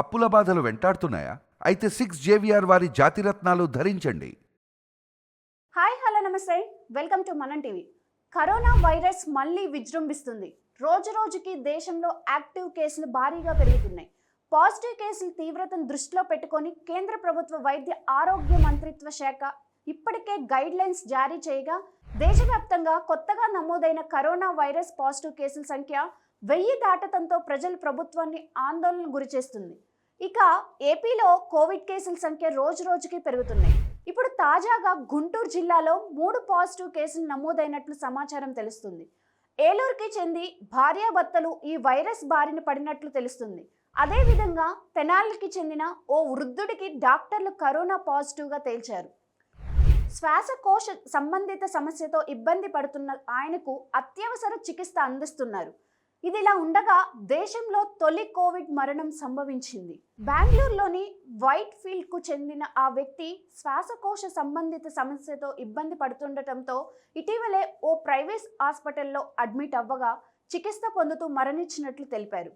అప్పుల బాధలు వెంటాడుతున్నాయా? అయితే సిక్స్ జేవిఆర్ వారి జాతిరత్నాలు ధరించండి. హాయ్ హలో నమస్తే. Welcome to Manam TV. Corona virus మళ్ళీ విజృంభిస్తుంది. రోజు రోజుకి దేశంలో యాక్టివ్ కేసులు భారీగా పెరుగుతున్నాయి. పాజిటివ్ కేసుల తీవ్రతను దృష్టిలో పెట్టుకొని కేంద్ర ప్రభుత్వ వైద్య ఆరోగ్య మంత్రిత్వ శాఖ ఇప్పటికే గైడ్ లైన్స్ జారీ చేయగా దేశవ్యాప్తంగా కొత్తగా నమోదైన కరోనా వైరస్ పాజిటివ్ కేసుల సంఖ్య వెయ్యి దాటటంతో ప్రజలు ప్రభుత్వాన్ని ఆందోళన గురిచేస్తుంది ఇక ఏపీలో కోవిడ్ కేసుల సంఖ్య రోజు రోజుకి పెరుగుతున్నాయి. ఇప్పుడు తాజాగా గుంటూరు జిల్లాలో మూడు పాజిటివ్ కేసులు నమోదైనట్లు సమాచారం తెలుస్తుంది. ఏలూరుకి చెంది భార్యాభర్తలు ఈ వైరస్ బారిన పడినట్లు తెలుస్తుంది. అదేవిధంగా తెనాలికి చెందిన ఓ వృద్ధుడికి డాక్టర్లు కరోనా పాజిటివ్గా తేల్చారు. శ్వాసకోశ సంబంధిత సమస్యతో ఇబ్బంది పడుతున్న ఆయనకు అత్యవసర చికిత్స అందిస్తున్నారు. ఇదిలా ఉండగా దేశంలో తొలి కోవిడ్ మరణం సంభవించింది. బెంగళూరులోని వైట్ ఫీల్డ్కు చెందిన ఆ వ్యక్తి శ్వాసకోశ సంబంధిత సమస్యతో ఇబ్బంది పడుతుండటంతో ఇటీవలే ఓ ప్రైవేట్ హాస్పిటల్లో అడ్మిట్ అవ్వగా చికిత్స పొందుతూ మరణించినట్లు తెలిపారు.